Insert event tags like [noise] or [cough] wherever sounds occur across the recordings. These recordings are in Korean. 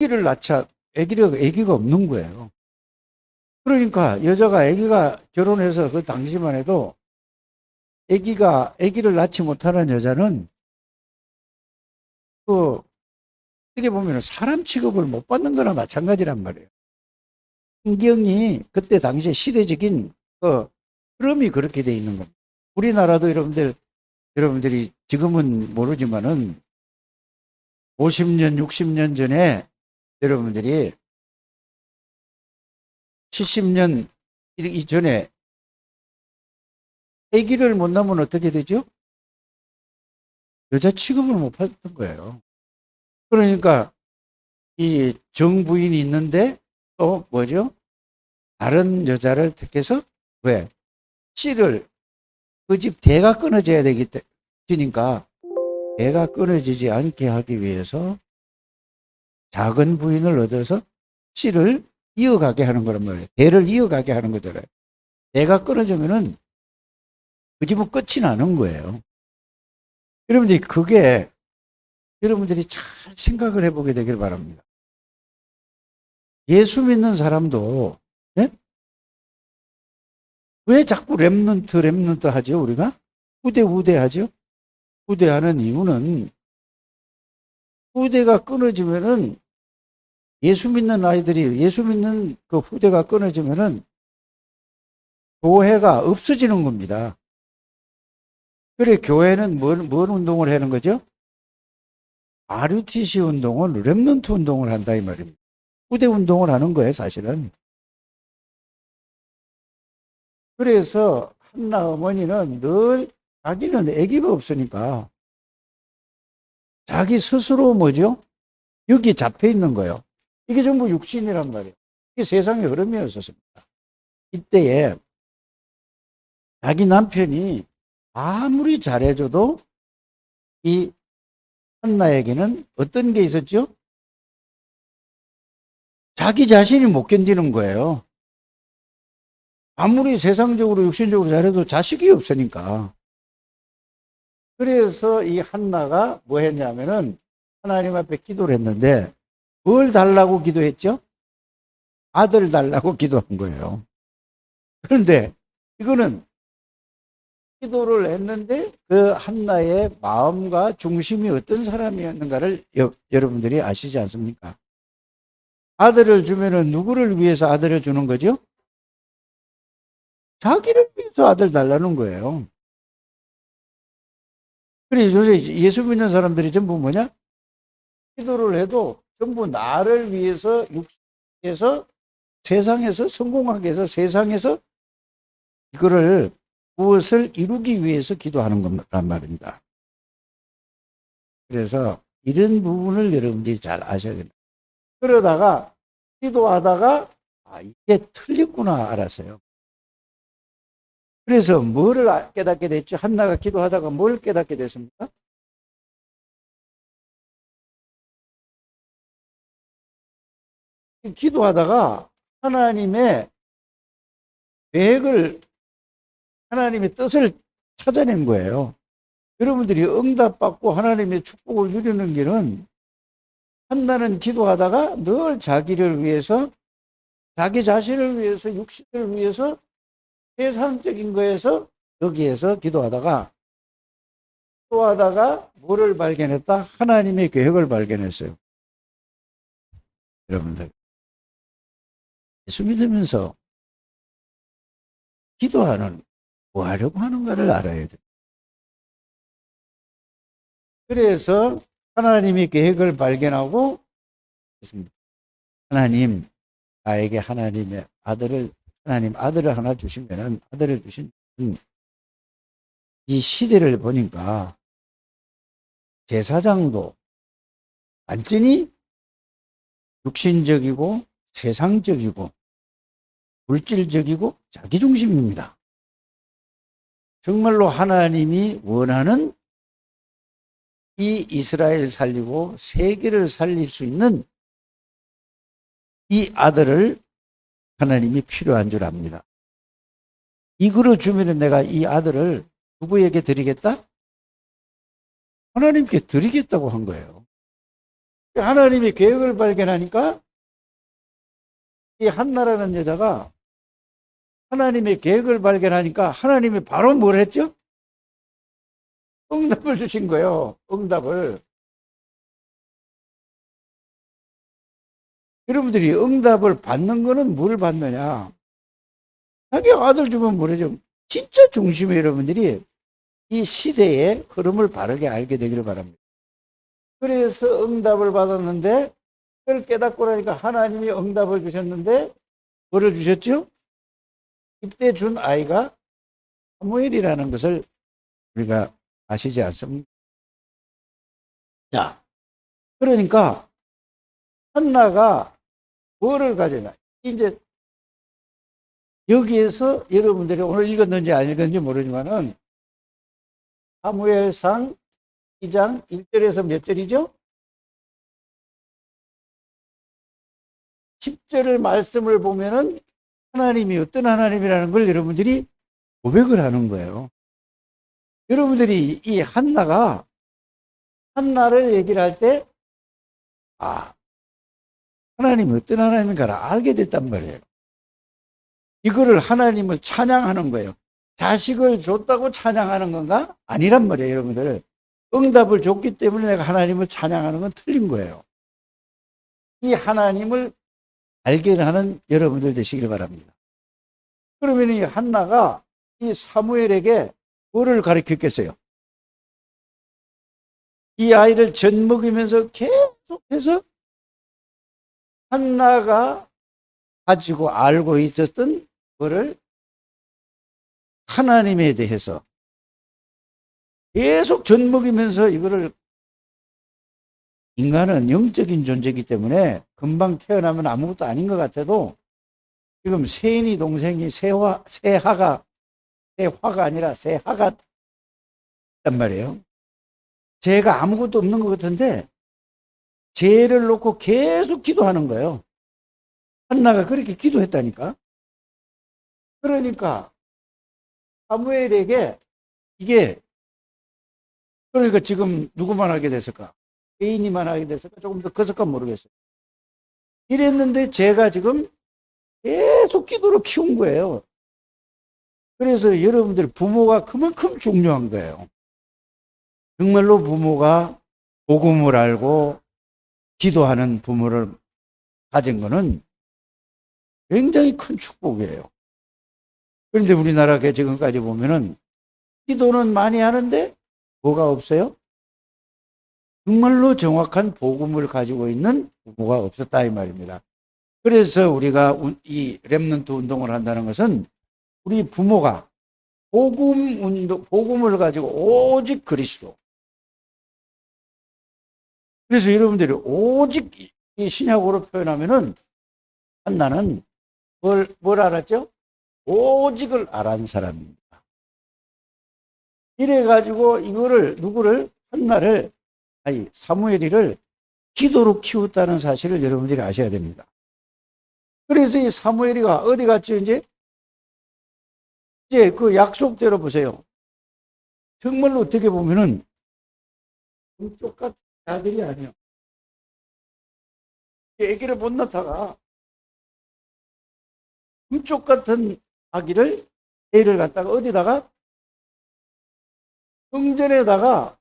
아기를 낳자 아기가 아기가 없는 거예요. 그러니까 여자가 아기가 결혼해서 그 당시만 해도 아기가 아기를 낳지 못하는 여자는 그 어떻게 보면 사람 취급을 못 받는 거나 마찬가지란 말이에요. 환경이 그때 당시에 시대적인 그 흐름이 그렇게 돼 있는 겁니다. 우리나라도 여러분들 여러분들이 지금은 모르지만은 50년, 60년 전에 여러분들이 70년 이전에 아기를 못 낳으면 어떻게 되죠? 여자 취급을 못 받던 거예요. 그러니까 이 정부인이 있는데 또 뭐죠? 다른 여자를 택해서 왜? 씨를 그 집 대가 끊어져야 되기 때문이니까 대가 끊어지지 않게 하기 위해서 작은 부인을 얻어서 씨를 이어가게 하는 거란 말이에요. 대를 이어가게 하는 거잖아요. 대가 끊어지면은 그 집은 끝이 나는 거예요. 여러분들이 그게 여러분들이 잘 생각을 해보게 되길 바랍니다. 예수 믿는 사람도 예? 왜 자꾸 랩런트 랩런트 하죠 우리가 후대 후대 하죠 후대하는 이유는 후대가 끊어지면은 예수 믿는 아이들이 예수 믿는 그 후대가 끊어지면은 교회가 없어지는 겁니다. 그래 교회는 뭘, 뭘 운동을 하는 거죠? RUTC 운동은 랩런트 운동을 한다 이 말입니다. 후대 운동을 하는 거예요 사실은. 그래서 한나 어머니는 늘 자기는 아기가 없으니까 자기 스스로 뭐죠? 여기 잡혀 있는 거예요. 이게 전부 육신이란 말이에요. 이게 세상의 흐름이었었습니다. 이때에 자기 남편이 아무리 잘해줘도 이 한나에게는 어떤 게 있었죠? 자기 자신이 못 견디는 거예요. 아무리 세상적으로 육신적으로 잘해도 자식이 없으니까. 그래서 이 한나가 뭐 했냐면은 하나님 앞에 기도를 했는데 뭘 달라고 기도했죠? 아들 달라고 [laughs] 기도한 거예요. 그런데 이거는 기도를 했는데 그 한나의 마음과 중심이 어떤 사람이었는가를 여, 여러분들이 아시지 않습니까? 아들을 주면은 누구를 위해서 아들을 주는 거죠? 자기를 위해서 아들 달라는 거예요. 그래, 요새 예수 믿는 사람들이 전부 뭐냐? 기도를 해도 전부 나를 위해서, 육신에서, 세상에서 성공하게 해서 세상에서 이거를 무엇을 이루기 위해서 기도하는 것란 말입니다. 그래서 이런 부분을 여러분들이 잘 아셔야 됩니다. 그러다가 기도하다가 아, 이게 틀렸구나 알았어요. 그래서 뭐를 아- 깨닫게 됐죠? 한나가 기도하다가 뭘 깨닫게 됐습니까? 기도하다가 하나님의 계획을 하나님의 뜻을 찾아낸 거예요. 여러분들이 응답받고 하나님의 축복을 누리는 길은 한나는 기도하다가 늘 자기를 위해서 자기 자신을 위해서 육신을 위해서 세상적인 거에서 여기에서 기도하다가 기도하다가 뭐를 발견했다? 하나님의 계획을 발견했어요. 여러분들 예수 믿으면서 기도하는 뭐 하려고 하는가를 알아야 돼요. 그래서 하나님의 계획을 발견하고 있습니다. 하나님 나에게 하나님의 아들을 하나님 아들을 하나 주시면은 아들을 주신 이 시대를 보니까 제사장도 완전히 육신적이고 세상적이고 물질적이고 자기중심입니다. 정말로 하나님이 원하는 이 이스라엘 살리고 세계를 살릴 수 있는 이 아들을 하나님이 필요한 줄 압니다. 이거를 주면은 내가 이 아들을 누구에게 드리겠다? 하나님께 드리겠다고 한 거예요. 하나님의 계획을 발견하니까 이 한나라는 여자가 하나님의 계획을 발견하니까 하나님이 바로 뭘 했죠? 응답을 주신 거예요. 응답을. 여러분들이 응답을 받는 거는 뭘 받느냐? 자기 아들 주면 모르죠. 진짜 중심에 여러분들이 이 시대의 흐름을 바르게 알게 되기를 바랍니다. 그래서 응답을 받았는데 그걸 깨닫고 나니까 하나님이 응답을 주셨는데 뭐를 주셨죠? 이때 준 아이가 사무엘이라는 것을 우리가 아시지 않습니까? 자, 그러니까 한나가 뭐를 가져나? 이제 여기에서 여러분들이 오늘 읽었는지 안 읽었는지 모르지만은 사무엘상 2장 1절에서 몇 절이죠? 10절을 말씀을 보면은 하나님이 어떤 하나님이라는 걸 여러분들이 고백을 하는 거예요. 여러분들이 이 한나가 한나를 얘기를 할 때, 아, 하나님이 어떤 하나님인가를 알게 됐단 말이에요. 이거를 하나님을 찬양하는 거예요. 자식을 줬다고 찬양하는 건가? 아니란 말이에요, 여러분들. 응답을 줬기 때문에 내가 하나님을 찬양하는 건 틀린 거예요. 이 하나님을 알게 하는 여러분들 되시길 바랍니다. 그러면 이 한나가 이 사무엘에게 뭐를 가르쳤겠어요? 이 아이를 젖먹이면서 계속해서 한나가 가지고 알고 있었던 거를 하나님에 대해서 계속 젖먹이면서 이거를 인간은 영적인 존재이기 때문에 금방 태어나면 아무것도 아닌 것 같아도 지금 세인이 동생이 세화, 세하가 세화가 아니라 세하가 있단 말이에요. 죄가 아무것도 없는 것 같은데 죄를 놓고 계속 기도하는 거예요. 한나가 그렇게 기도했다니까. 그러니까 사무엘에게 이게 그러니까 지금 누구만 하게 됐을까? 개인이만 하게 됐을까? 조금 더 컸을까 모르겠어요. 이랬는데 제가 지금 계속 기도로 키운 거예요. 그래서 여러분들 부모가 그만큼 중요한 거예요. 정말로 부모가 복음을 알고 기도하는 부모를 가진 거는 굉장히 큰 축복이에요. 그런데 우리나라가 지금까지 보면은 기도는 많이 하는데 뭐가 없어요? 정말로 정확한 복음을 가지고 있는 부모가 없었다 이 말입니다. 그래서 우리가 운- 이 렘넌트 운동을 한다는 것은 우리 부모가 복음 운동, 복음을 가지고 오직 그리스도. 그래서 여러분들이 오직 이 신약으로 표현하면은 한나는 뭘, 뭘 알았죠? 오직을 알한 사람입니다. 이래가지고 이거를, 누구를, 한나를, 아니, 사무엘이를 기도로 키웠다는 사실을 여러분들이 아셔야 됩니다. 그래서 이 사무엘이가 어디 갔죠, 이제? 이제 그 약속대로 보세요. 정말로 어떻게 보면은, 동쪽 같은 아들이 아니에요. 애기를 못 낳다가, 금쪽 같은 아기를, 애를 갖다가 어디다가? 성전에다가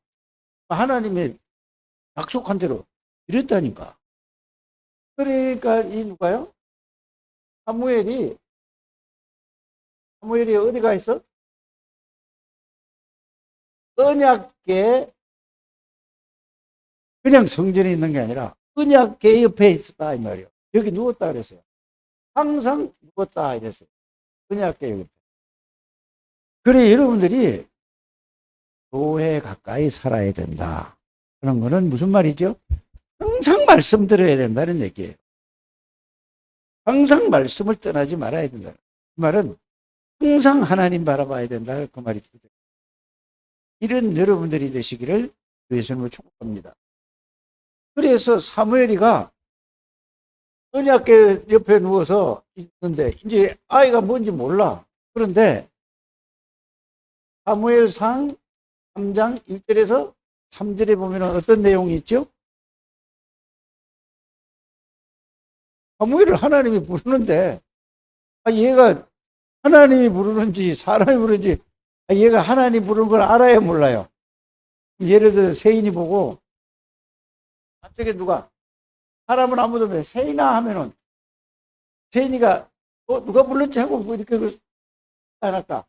하나님의 약속한 대로 이랬다니까. 그러니까 이 누가요? 사무엘이 사무엘이 어디 가 있어? 언약계 그냥 성전에 있는 게 아니라 언약계 옆에 있었다 이 말이에요. 여기 누웠다 그랬어요. 항상 누웠다 이랬어요. 언약계 옆에. 그래 여러분들이 교회 가까이 살아야 된다. 그런 거는 무슨 말이죠? 항상 말씀 들어야 된다는 얘기예요. 항상 말씀을 떠나지 말아야 된다. 그 말은 항상 하나님 바라봐야 된다. 그 말이 되죠. 이런 여러분들이 되시기를 예수님을 축복합니다. 그래서 사무엘이가 언약계 옆에 누워서 있는데 이제 아이가 뭔지 몰라. 그런데 사무엘상 3장 1절에서 3절에 보면 어떤 내용이 있죠? 사무엘을 하나님이 부르는데 아, 얘가 하나님이 부르는지 사람이 부르는지 아, 얘가 하나님 부르는 걸 알아야 몰라요. 예를 들어 세인이 보고 갑자기 누가 사람은 아무도 없는데 세인아 하면은 세인이가 어, 누가 불렀지 하고 뭐 이렇게 그- 안 할까?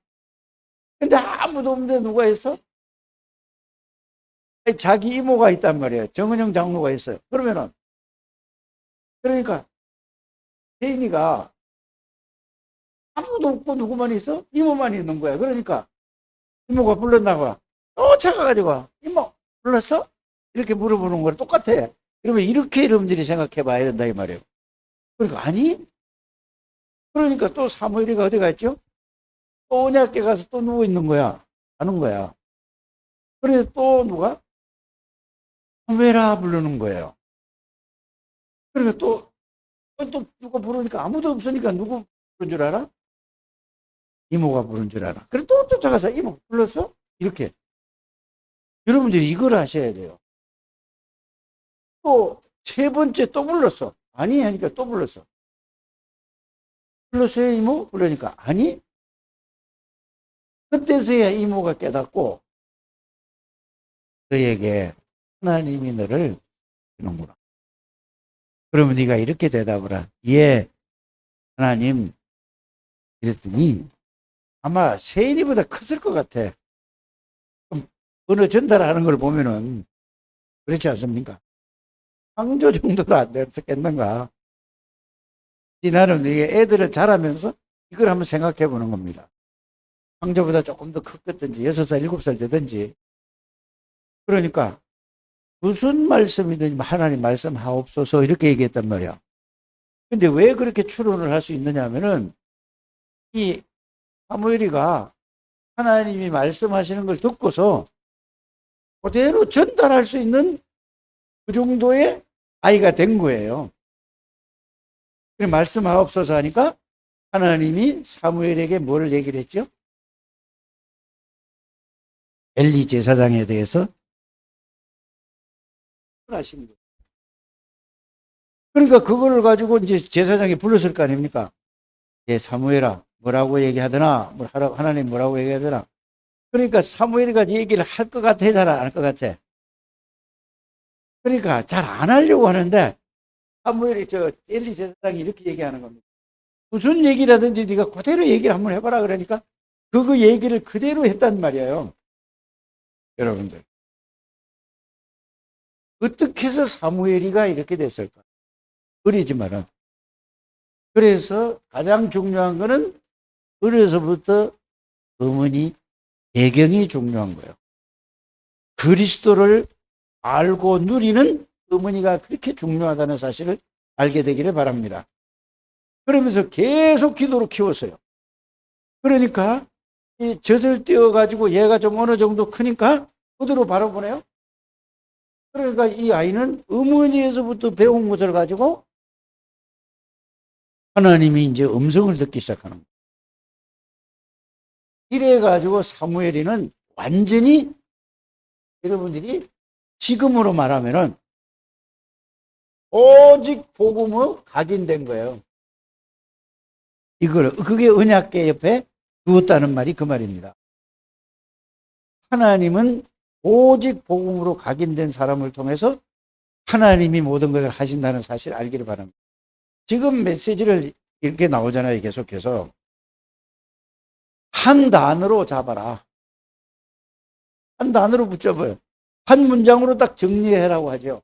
근데 아무도 없는데 누가 했어? 자기 이모가 있단 말이에요. 정은영 장로가 있어요. 그러면은 그러니까 세인이가 아무도 없고 누구만 있어? 이모만 있는 거야. 그러니까 이모가 불렀나 봐. 쫓아가가지고 이모 불렀어? 이렇게 물어보는 거랑 똑같아. 그러면 이렇게 여러분들이 생각해 봐야 된다 이 말이에요. 그러니까 아니? 그러니까 또 사무엘이가 어디 갔죠? 또 언약계 가서 또 누워 있는 거야. 하는 거야. 그래서 또 누가? 사무엘아 부르는 거예요. 그러니까 또, 또, 또 누가 부르니까 아무도 없으니까 누구 부른 줄 알아? 이모가 부른 줄 알아. 그래 또 쫓아가서 이모 불렀어? 이렇게. 여러분들이 이걸 아셔야 돼요. 또 세 번째 또 불렀어. 아니 하니까 또 불렀어. 불렀어요 이모? 그러니까 아니. 그때서야 이모가 깨닫고 너에게 하나님이 너를 주는구나. 그러면 네가 이렇게 대답을 하. 예, 하나님. 이랬더니 아마 세인이보다 컸을 것 같아. 언어 전달하는 걸 보면은 그렇지 않습니까? 황조 정도로 안 됐겠는가? 이 나름 이게 애들을 자라면서 이걸 한번 생각해 보는 겁니다. 황조보다 조금 더 컸든지 여섯 살 일곱 살 되든지 그러니까 무슨 말씀이든지 하나님 말씀하옵소서 이렇게 얘기했단 말이야. 근데 왜 그렇게 추론을 할 수 있느냐 하면은 이 사무엘이가 하나님이 말씀하시는 걸 듣고서 그대로 전달할 수 있는 그 정도의 아이가 된 거예요. 그래 말씀하옵소서 하니까 하나님이 사무엘에게 뭘 얘기를 했죠? 엘리 제사장에 대해서 하신 거예요. 그러니까 그걸 가지고 이제 제사장이 불렀을 거 아닙니까? 예, 사무엘아, 뭐라고 얘기하더나, 뭐 하나님 뭐라고 얘기하더나. 그러니까 사무엘이가 얘기를 할 것 같아, 잘 안 할 것 같아. 그러니까 잘 안 하려고 하는데 사무엘이 저 엘리 제사장이 이렇게 얘기하는 겁니다. 무슨 얘기라든지 네가 그대로 얘기를 한번 해봐라 그러니까 그거 얘기를 그대로 했단 말이에요. 여러분들. 어떻게 해서 사무엘이가 이렇게 됐을까? 어리지만은. 그래서 가장 중요한 거는 어려서부터 어머니 배경이 중요한 거예요. 그리스도를 알고 누리는 어머니가 그렇게 중요하다는 사실을 알게 되기를 바랍니다. 그러면서 계속 기도로 키웠어요. 그러니까 이 젖을 띄워가지고 얘가 좀 어느 정도 크니까 어디로 바라보내요? 그러니까 이 아이는 어머니에서부터 배운 것을 가지고 하나님이 이제 음성을 듣기 시작하는 거예요. 이래가지고 사무엘이는 완전히 여러분들이 지금으로 말하면은 오직 복음의 각인된 거예요. 이걸 그게 언약계 옆에 두었다는 말이 그 말입니다. 하나님은 오직 복음으로 각인된 사람을 통해서 하나님이 모든 것을 하신다는 사실을 알기를 바랍니다. 지금 메시지를 이렇게 나오잖아요. 계속해서 한 단어로 잡아라. 한 단어로 붙잡아요. 한 문장으로 딱 정리해라고 하죠.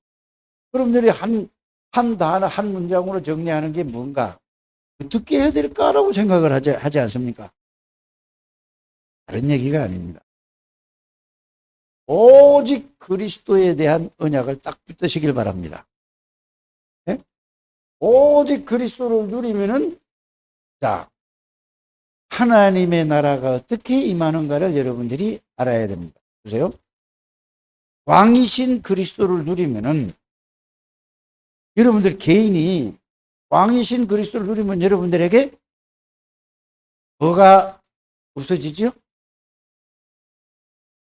그럼들이 한, 한 단어, 한 문장으로 정리하는 게 뭔가 어떻게 해야 될까라고 생각을 하지, 하지 않습니까? 다른 얘기가 아닙니다. 오직 그리스도에 대한 언약을 딱 붙드시길 바랍니다. 네? 오직 그리스도를 누리면은, 자, 하나님의 나라가 어떻게 임하는가를 여러분들이 알아야 됩니다. 보세요. 왕이신 그리스도를 누리면은 여러분들 개인이 왕이신 그리스도를 누리면 여러분들에게 뭐가 없어지죠?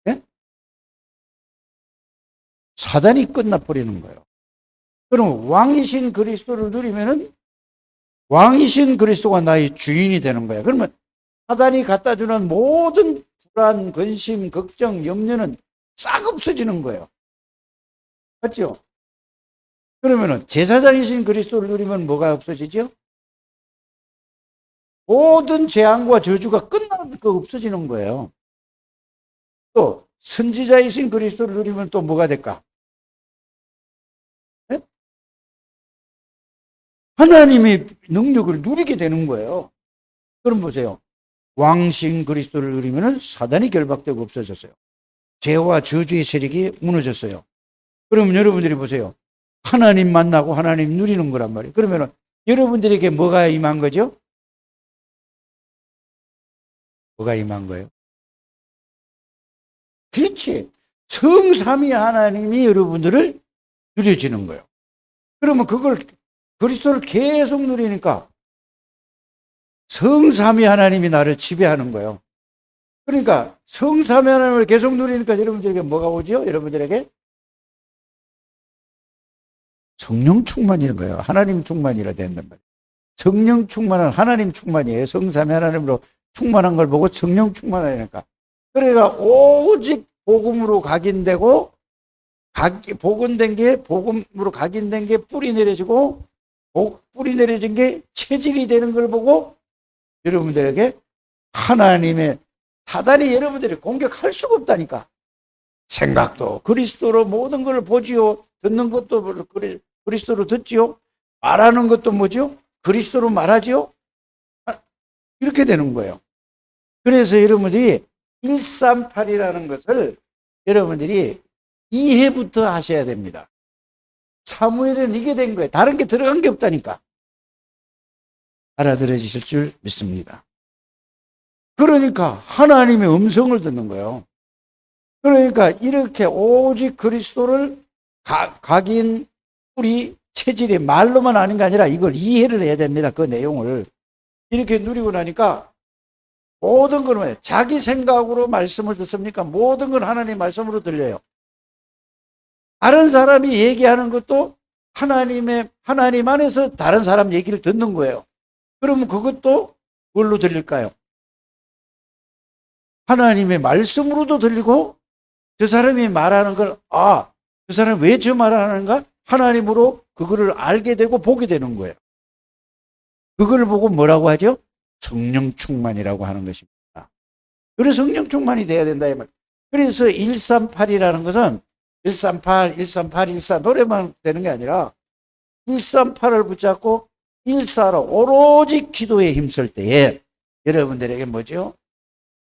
네? 사단이 끝나버리는 거예요. 그럼 왕이신 그리스도를 누리면은 왕이신 그리스도가 나의 주인이 되는 거야. 그러면 사단이 갖다 주는 모든 불안, 근심, 걱정, 염려는 싹 없어지는 거예요. 맞죠? 그러면은 제사장이신 그리스도를 누리면 뭐가 없어지죠? 모든 재앙과 저주가 끝나는 거 없어지는 거예요. 또 선지자이신 그리스도를 누리면 또 뭐가 될까? 네? 하나님의 능력을 누리게 되는 거예요. 그럼 보세요. 왕신 그리스도를 누리면 사단이 결박되고 없어졌어요. 죄와 저주의 세력이 무너졌어요. 그러면 여러분들이 보세요. 하나님 만나고 하나님 누리는 거란 말이에요. 그러면 여러분들에게 뭐가 임한 거죠? 뭐가 임한 거예요? 그렇지. 성삼위 하나님이 여러분들을 누려지는 거예요. 그러면 그걸 그리스도를 계속 누리니까 성삼위 하나님이 나를 지배하는 거예요. 그러니까 성삼위 하나님을 계속 누리니까 여러분들에게 뭐가 오죠? 여러분들에게 성령 충만인 거예요. 하나님 충만이라 된단 말이에요. 성령 충만은 하나님 충만이에요. 성삼위 하나님으로 충만한 걸 보고 성령 충만하니까. 그러니까 오직 복음으로 각인되고 각, 복음된 게 복음으로 각인된 게 뿌리 내려지고 복, 뿌리 내려진 게 체질이 되는 걸 보고 여러분들에게 하나님의 사단이 여러분들이 공격할 수가 없다니까. 생각도 그리스도로 모든 걸 보지요. 듣는 것도 그리- 그리스도로 듣지요. 말하는 것도 뭐죠? 그리스도로 말하지요. 아, 이렇게 되는 거예요. 그래서 여러분들이 138이라는 것을 여러분들이 이해부터 하셔야 됩니다. 사무엘은 이게 된 거예요. 다른 게 들어간 게 없다니까. 알아들어지실 줄 믿습니다. 그러니까 하나님의 음성을 듣는 거예요. 그러니까 이렇게 오직 그리스도를 가, 각인 우리 체질이 말로만 아는 게 아니라 이걸 이해를 해야 됩니다. 그 내용을. 이렇게 누리고 나니까 모든 건 뭐예요? 자기 생각으로 말씀을 듣습니까? 모든 건 하나님 말씀으로 들려요. 다른 사람이 얘기하는 것도 하나님의, 하나님 안에서 다른 사람 얘기를 듣는 거예요. 그러면 그것도 뭘로 들릴까요? 하나님의 말씀으로도 들리고 저 사람이 말하는 걸, 아, 저 사람이 왜 저 말을 하는가? 하나님으로 그거를 알게 되고 보게 되는 거예요. 그걸 보고 뭐라고 하죠? 성령 충만이라고 하는 것입니다. 그래서 성령 충만이 돼야 된다. 이 말. 그래서 138이라는 것은 138, 138, 14 노래만 되는 게 아니라 138을 붙잡고 14로 오로지 기도에 힘쓸 때에 여러분들에게 뭐죠?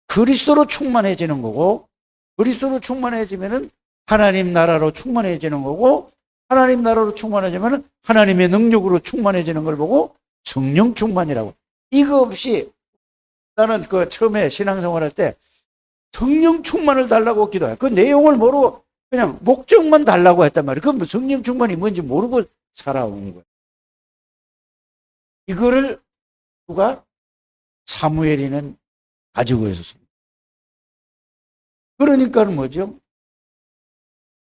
그리스도로 충만해지는 거고 그리스도로 충만해지면은 하나님 나라로 충만해지는 거고 하나님 나라로 충만해지면은 하나님의 능력으로 충만해지는 걸 보고 성령 충만이라고. 이거 없이 나는 그 처음에 신앙생활 할 때 성령 충만을 달라고 기도해. 그 내용을 모르고 그냥 목적만 달라고 했단 말이에요. 그럼 성령 충만이 뭔지 모르고 살아온 거예요. 이거를 누가 사무엘이는 가지고 있었습니다. 그러니까는 뭐죠?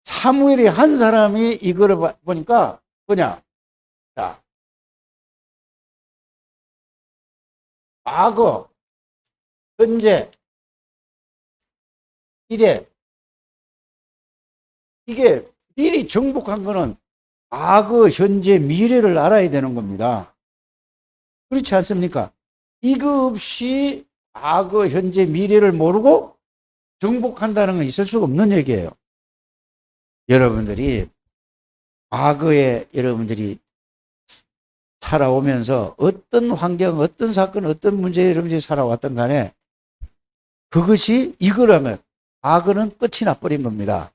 사무엘이 한 사람이 이거를 봐- 보니까 뭐냐? 자, 과거, 현재, 미래. 이게 미리 정복한 거는 과거, 현재, 미래를 알아야 되는 겁니다. 그렇지 않습니까? 이거 없이 과거, 현재, 미래를 모르고 정복한다는 건 있을 수가 없는 얘기예요. 여러분들이 과거에 여러분들이 살아오면서 어떤 환경, 어떤 사건, 어떤 문제 여러분들이 살아왔던 간에 그것이 이거라면 과거는 끝이 나버린 겁니다.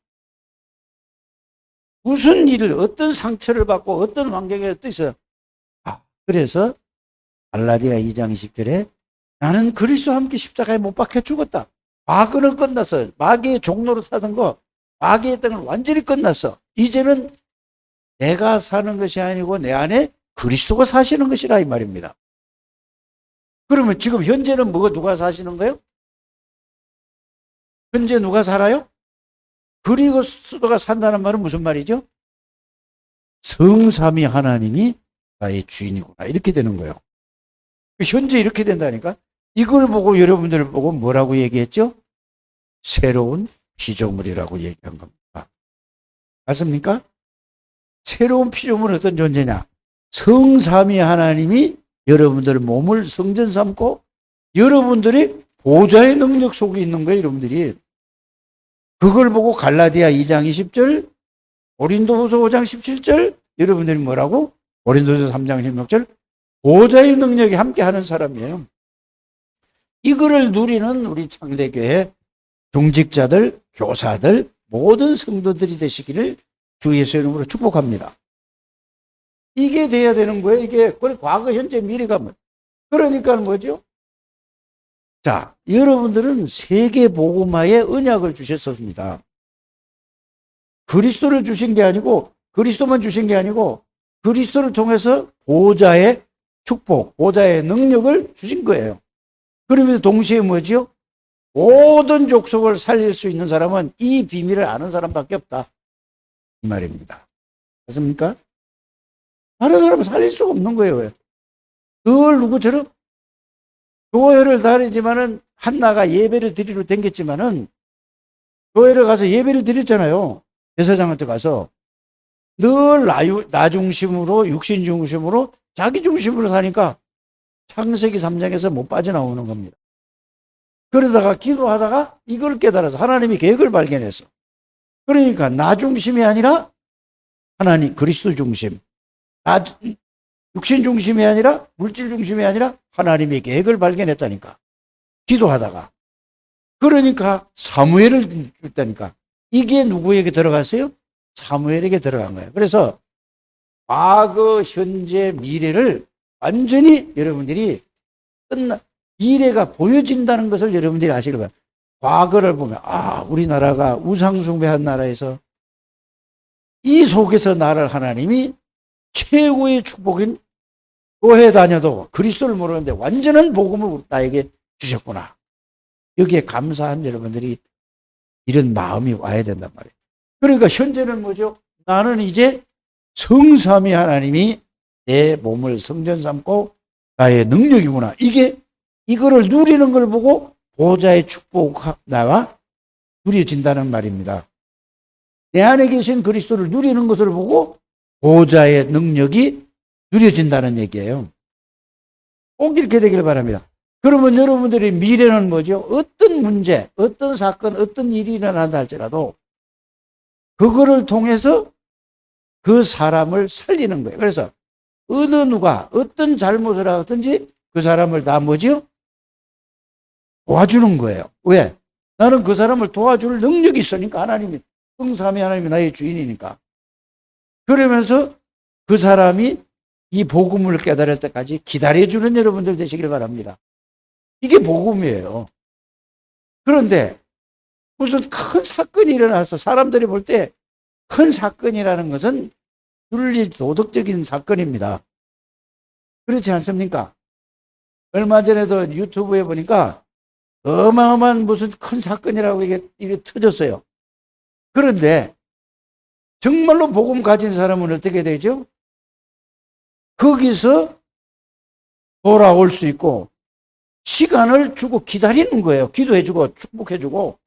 무슨 일을, 어떤 상처를 받고 어떤 환경에 뜻어 아, 그래서 갈라디아 2장 20절에 나는 그리스도와 함께 십자가에 못 박혀 죽었다. 과거는 끝났어. 마귀의 종로로 사던 거, 마귀의 땅은 완전히 끝났어. 이제는 내가 사는 것이 아니고 내 안에 그리스도가 사시는 것이라 이 말입니다. 그러면 지금 현재는 뭐가 누가 사시는 거예요? 현재 누가 살아요? 그리스도가 산다는 말은 무슨 말이죠? 성삼위 하나님이 나의 주인이구나. 이렇게 되는 거예요. 현재 이렇게 된다니까? 이걸 보고 여러분들 보고 뭐라고 얘기했죠? 새로운 피조물이라고 얘기한 겁니다. 맞습니까? 새로운 피조물은 어떤 존재냐? 성삼위 하나님이 여러분들 몸을 성전 삼고 여러분들이 보좌의 능력 속에 있는 거예요, 여러분들이. 그걸 보고 갈라디아 2장 20절, 고린도후서 5장 17절, 여러분들이 뭐라고? 고린도서 3장 16절, 보좌의 능력이 함께 하는 사람이에요. 이거를 누리는 우리 창대교회 중직자들, 교사들, 모든 성도들이 되시기를 주 예수의 이름으로 축복합니다. 이게 돼야 되는 거예요. 이게 과거, 현재, 미래가 뭐. 그러니까 뭐죠? 자, 여러분들은 세계 복음화의 언약을 주셨습니다. 그리스도를 주신 게 아니고 그리스도만 주신 게 아니고 그리스도를 통해서 보좌의 축복, 보좌의 능력을 주신 거예요. 그러면서 동시에 뭐지요? 모든 족속을 살릴 수 있는 사람은 이 비밀을 아는 사람밖에 없다. 이 말입니다. 맞습니까? 다른 사람은 살릴 수가 없는 거예요. 왜? 늘 누구처럼 교회를 다니지만은 한나가 예배를 드리러 댕겼지만은 교회를 가서 예배를 드렸잖아요. 제사장한테 가서 늘 나, 나 중심으로 육신 중심으로 자기 중심으로 사니까 창세기 3장에서 못 빠져나오는 겁니다. 그러다가 기도하다가 이걸 깨달아서 하나님이 계획을 발견했어. 그러니까 나 중심이 아니라 하나님 그리스도 중심. 나 육신 중심이 아니라 물질 중심이 아니라 하나님의 계획을 발견했다니까. 기도하다가. 그러니까 사무엘을 줬다니까. 이게 누구에게 들어갔어요? 사무엘에게 들어간 거예요. 그래서 과거, 현재, 미래를 완전히 여러분들이 끝나 미래가 보여진다는 것을 여러분들이 아시길 바랍니다. 과거를 보면 아 우리나라가 우상숭배한 나라에서 이 속에서 나를 하나님이 최고의 축복인 교회 다녀도 그리스도를 모르는데 완전한 복음을 나에게 주셨구나. 여기에 감사한 여러분들이 이런 마음이 와야 된단 말이에요. 그러니까 현재는 뭐죠? 나는 이제 성삼위 하나님이 내 몸을 성전 삼고 나의 능력이구나. 이게 이거를 누리는 걸 보고 보좌의 축복 나와 누려진다는 말입니다. 내 안에 계신 그리스도를 누리는 것을 보고 보좌의 능력이 누려진다는 얘기예요. 꼭 이렇게 되길 바랍니다. 그러면 여러분들의 미래는 뭐죠? 어떤 문제, 어떤 사건, 어떤 일이 일어난다 할지라도 그거를 통해서 그 사람을 살리는 거예요. 그래서 어느 누가 어떤 잘못을 하든지 그 사람을 다 뭐죠? 도와주는 거예요. 왜? 나는 그 사람을 도와줄 능력이 있으니까 하나님이 성삼위 하나님이 나의 주인이니까. 그러면서 그 사람이 이 복음을 깨달을 때까지 기다려주는 여러분들 되시길 바랍니다. 이게 복음이에요. 그런데 무슨 큰 사건이 일어나서 사람들이 볼 때 큰 사건이라는 것은 윤리 도덕적인 사건입니다. 그렇지 않습니까? 얼마 전에도 유튜브에 보니까 어마어마한 무슨 큰 사건이라고 이게, 이게 터졌어요. 그런데 정말로 복음 가진 사람은 어떻게 되죠? 거기서 돌아올 수 있고 시간을 주고 기다리는 거예요. 기도해주고 축복해주고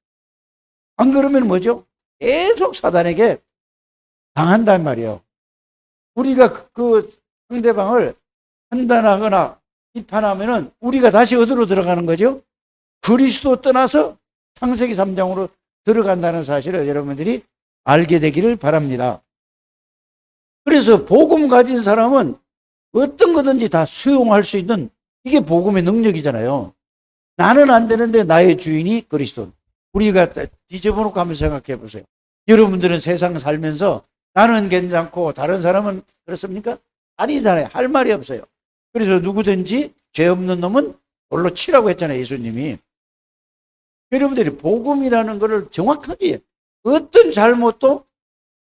안 그러면 뭐죠? 계속 사단에게 당한단 말이에요. 우리가 그, 그 상대방을 판단하거나 비판하면은 우리가 다시 어디로 들어가는 거죠? 그리스도 떠나서 창세기 3장으로 들어간다는 사실을 여러분들이 알게 되기를 바랍니다. 그래서 복음 가진 사람은 어떤 거든지 다 수용할 수 있는 이게 복음의 능력이잖아요. 나는 안 되는데 나의 주인이 그리스도. 우리가 뒤집어놓고 한번 생각해 보세요. 여러분들은 세상 살면서 나는 괜찮고 다른 사람은 그렇습니까? 아니잖아요. 할 말이 없어요. 그래서 누구든지 죄 없는 놈은 돌로 치라고 했잖아요. 예수님이. 여러분들이 복음이라는 것을 정확하게 어떤 잘못도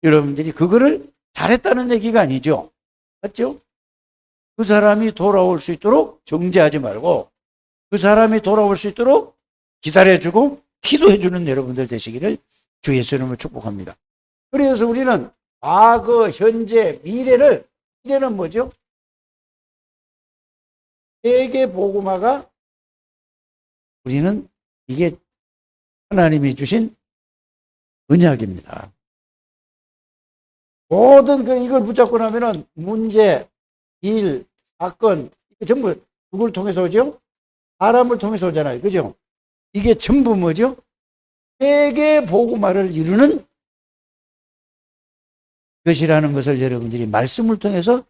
여러분들이 그거를 잘했다는 얘기가 아니죠. 맞죠? 그 사람이 돌아올 수 있도록 정죄하지 말고 그 사람이 돌아올 수 있도록 기다려주고 기도해주는 여러분들 되시기를 주 예수님을 축복합니다. 그래서 우리는 과거, 현재, 미래를 미래는 뭐죠? 세계 복음화가 우리는 이게 하나님이 주신 은약입니다. 모든 그 이걸 붙잡고 나면은 문제, 일, 사건 전부 누굴 통해서 오죠? 사람을 통해서 오잖아요. 그죠? 이게 전부 뭐죠? 세계 복음화를 이루는 것이라는 것을 여러분들이 말씀을 통해서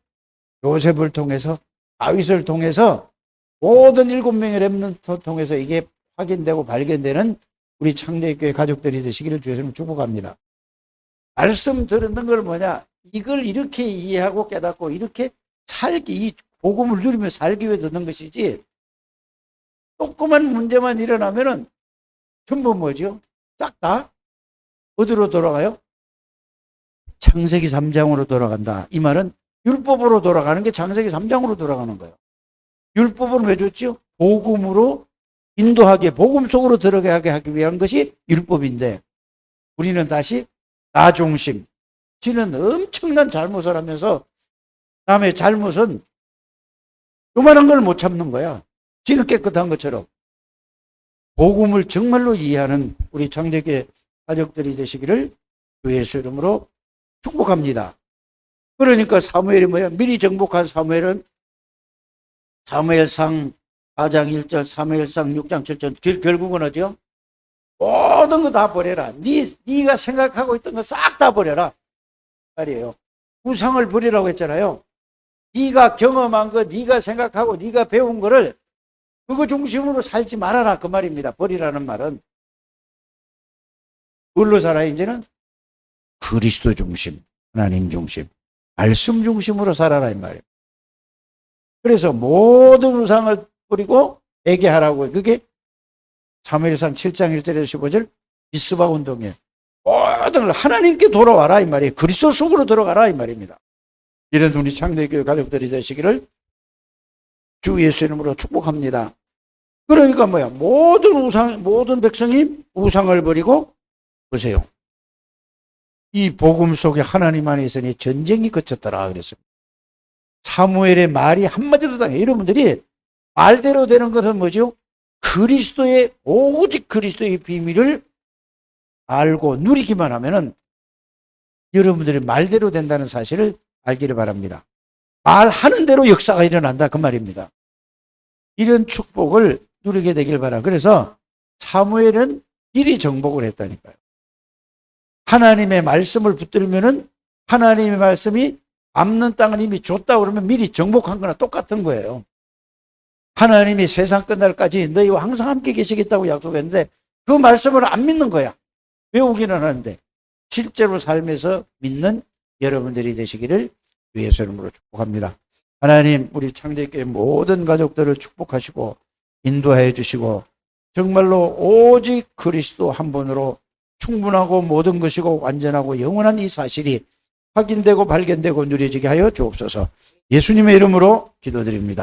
요셉을 통해서 다윗을 통해서 모든 일곱 명의 렘넌트 통해서 이게 확인되고 발견되는 우리 창대교회 가족들이 되시기를 주여서 축복합니다. 말씀 들었는 걸 뭐냐? 이걸 이렇게 이해하고 깨닫고 이렇게 살기, 이 복음을 누리며 살기 위해 듣는 것이지 조그만 문제만 일어나면은 전부 뭐죠? 싹 다 어디로 돌아가요? 창세기 3장으로 돌아간다. 이 말은 율법으로 돌아가는 게 창세기 3장으로 돌아가는 거예요. 율법은 왜 줬죠? 복음으로 인도하게, 복음 속으로 들어가게 하기 위한 것이 율법인데, 우리는 다시 나 중심. 지는 엄청난 잘못을 하면서 남의 잘못은 요만한 걸 못 참는 거야. 지는 깨끗한 것처럼. 복음을 정말로 이해하는 우리 창대계 가족들이 되시기를 주 예수 이름으로 축복합니다. 그러니까 사무엘이 뭐야? 미리 정복한 사무엘은 사무엘상 4장 1절, 사무엘상 6장 7절 결, 결국은 어디요? 모든 거 다 버려라. 네, 네가 생각하고 있던 거 싹 다 버려라. 말이에요. 우상을 버리라고 했잖아요. 네가 경험한 거, 네가 생각하고 네가 배운 거를 그거 중심으로 살지 말아라 그 말입니다. 버리라는 말은 뭘로 살아 이제는 그리스도 중심, 하나님 중심, 말씀 중심으로 살아라 이 말이에요. 그래서 모든 우상을 버리고 회개하라고 그게 사무엘상 7장 1절에서 15절 비스바 운동이에요. 모든 걸 하나님께 돌아와라 이 말이에요. 그리스도 속으로 들어가라 이 말입니다. 이런 우리 창대교회 가족들이 되시기를 주 예수 이름으로 축복합니다. 그러니까 뭐야? 모든 우상, 모든 백성이 우상을 버리고 보세요. 이 복음 속에 하나님 안에 있으니 전쟁이 거쳤더라 그랬습니다. 사무엘의 말이 한마디도 당해. 여러분들이 말대로 되는 것은 뭐죠? 그리스도의 오직 그리스도의 비밀을 알고 누리기만 하면은 여러분들이 말대로 된다는 사실을 알기를 바랍니다. 말하는 대로 역사가 일어난다 그 말입니다. 이런 축복을 누리게 되길 바라. 그래서 사무엘은 미리 정복을 했다니까요. 하나님의 말씀을 붙들면은 하나님의 말씀이 앞는 땅을 이미 줬다 그러면 미리 정복한 거나 똑같은 거예요. 하나님이 세상 끝날까지 너희와 항상 함께 계시겠다고 약속했는데 그 말씀을 안 믿는 거야. 외우기는 하는데 실제로 삶에서 믿는 여러분들이 되시기를 주 예수 이름으로 축복합니다. 하나님 우리 창대교회 모든 가족들을 축복하시고 인도해 주시고 정말로 오직 그리스도 한 분으로 충분하고 모든 것이고 완전하고 영원한 이 사실이 확인되고 발견되고 누려지게 하여 주옵소서. 예수님의 이름으로 기도드립니다.